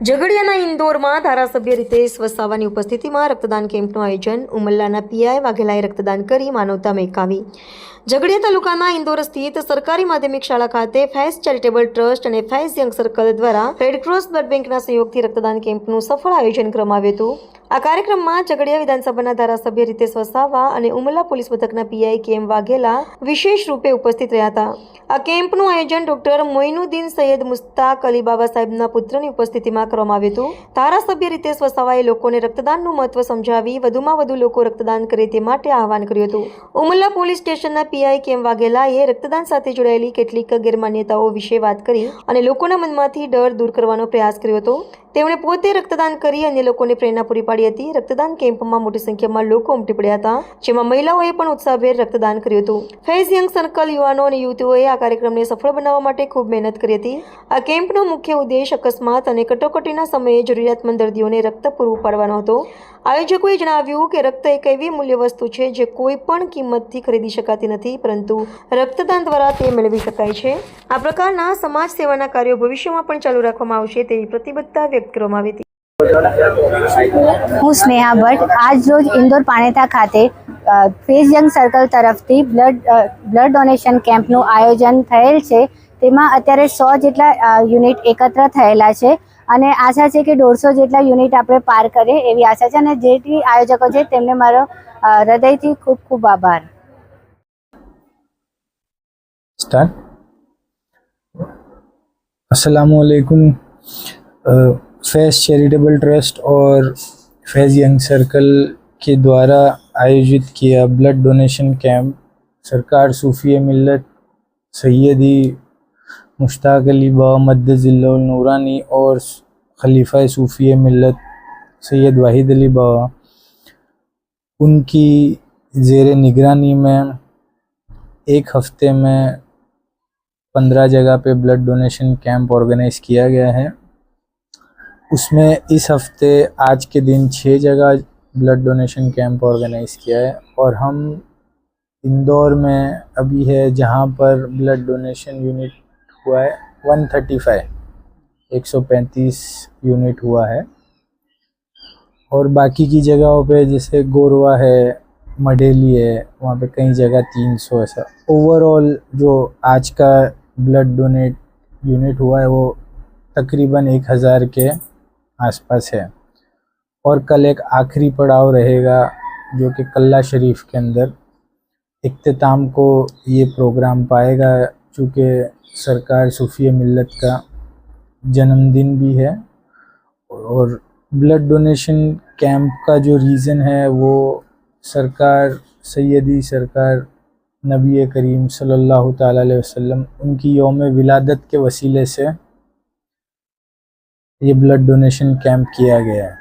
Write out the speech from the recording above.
ઝઘડિયાના ઇન્દોરમાં ધારાસભ્ય રીતેશ વસાવાની ઉપસ્થિતિમાં રક્તદાન કેમ્પનું આયોજન ઉમલ્લાના પીઆઈ વાઘેલાએ રક્તદાન કરી માનવતા મેકાવી ઝઘડિયા તાલુકાના ઇન્દોર સ્થિત સરકારી માધ્યમિક શાળા ખાતે ફેસ ચેરિટેબલ ટ્રસ્ટ અને ફેસ યંગ સર્કલ દ્વારા રેડક્રોસ બ્લડ બેંકના સહયોગથી રક્તદાન કેમ્પનું સફળ આયોજન કરવામાં આવ્યું હતું. આ કાર્યક્રમમાં ઝઘડિયા વિધાનસભાના ધારાસભ્ય રીતેશ વસાવા અને ઉમલા પોલીસ મથકના પીઆઈ કેમ વાઘેલા વિશેષ રૂપે ઉપસ્થિત રહ્યા હતા. આ કેમ્પનું આયોજન ડોક્ટર મોઇનુદ્દીન સૈયદ મુસ્તાક અલી બાબા સાહેબના પુત્રની ઉપસ્થિતિમાં કરવામાં આવ્યું હતું. ધારાસભ્ય રીતેશ વસાવાએ લોકોને રક્તદાનનું મહત્વ સમજાવી વધુમાં વધુ લોકો રક્તદાન કરે તે માટે આહવાન કર્યું હતું. ઉમલા પોલીસ સ્ટેશનના પીઆઈ કેમ વાઘેલાએ રક્તદાન સાથે જોડાયેલી કેટલીક ગેરમાન્યતાઓ વિશે વાત કરી અને લોકોના મનમાંથી ડર દૂર કરવાનો પ્રયાસ કર્યો હતો. તેમણે પોતે રક્તદાન કરી અને લોકોને પ્રેરણા પૂરી પાડી હતી. રક્તદાન કેમ્પમાં મોટી સંખ્યામાં લોકો ઉમટી પડ્યા હતા. જેમાં મહિલાઓએ પણ ઉત્સાહભેર રક્તદાન કર્યું હતું. ફેઝ યંગ સર્કલ યુવાનો અને યુવતીઓએ આ કાર્યક્રમને સફળ બનાવવા માટે ખૂબ મહેનત કરી હતી. આ કેમ્પનો મુખ્ય ઉદ્દેશ અકસ્માત અને કટોકટીના સમયે જરૂરિયાતમંદ દર્દીઓને રક્ત પૂરું પાડવાનો હતો. આયોજકોએ જણાવ્યું કે રક્ત એક એવી મૂલ્ય વસ્તુ છે જે કોઈ પણ કિંમતથી ખરીદી શકાતી નથી, પરંતુ રક્તદાન દ્વારા તે મેળવી શકાય છે. આ પ્રકારના સમાજ સેવાના કાર્યો ભવિષ્યમાં પણ ચાલુ રાખવામાં આવશે તેવી પ્રતિબદ્ધતા વ્યક્ત કરવામાં આવી હતી. હું સ્નેહા ભટ્ટ. આજ રોજ ઇન્દોર પાણેતા ખાતે ફેઝ યંગ સર્કલ તરફથી બ્લડ બ્લડ ડોનેશન કેમ્પનું આયોજન થયેલ છે. તેમાં અત્યારે સો જેટલા યુનિટ એકત્ર થયેલા છે અને આશા છે કે દોઢસો જેટલા યુનિટ આપણે પાર કરીએ એવી આશા છે અને જેટલી આયોજકો છે તેમને મારો હૃદયથી ખૂબ ખૂબ આભાર. અસલામુ फैज़ चैरिटेबल ट्रस्ट और फैज़ यंग सर्कल के द्वारा आयोजित किया ब्लड डोनेशन कैंप सरकार सूफी मिलत सैदी मुश्ताक अली बा मद नूरानी और खलीफा सूफी मिलत सैयद वाहिद अली बा उनकी ज़ेर निगरानी में एक हफ़्ते में पंद्रह जगह पे ब्लड डोनेशन कैंप ऑर्गेनाइज किया गया है। उसमें इस हफ़्ते आज के दिन छः जगह ब्लड डोनेशन कैंप ऑर्गेनाइज किया है और हम इंदौर में अभी है जहाँ पर ब्लड डोनेशन यूनिट हुआ है 135 135 यूनिट हुआ है। और बाकी की जगहों पे जैसे गोरवा है, मडेली है, वहाँ पे कई जगह 300 ऐसा। ओवरऑल जो आज का ब्लड डोनेट यूनिट हुआ है वो तकरीबन एक हज़ार के आसपास है। और कल एक आखिरी पड़ाव रहेगा, जो कि कल्ला शरीफ के अंदर। इख्तिताम को ये प्रोग्राम पाएगा, चूँकि सरकार सूफी मिलत का जन्मदिन भी है। और ब्लड डोनेशन कैंप का जो रीज़न है, वो सरकार सैदी सरकार, नबी करीम सल्लल्लाहु अलैहि वसल्लम, उनकी योम विलादत के वसीले से ये ब्लड डोनेशन कैंप किया गया है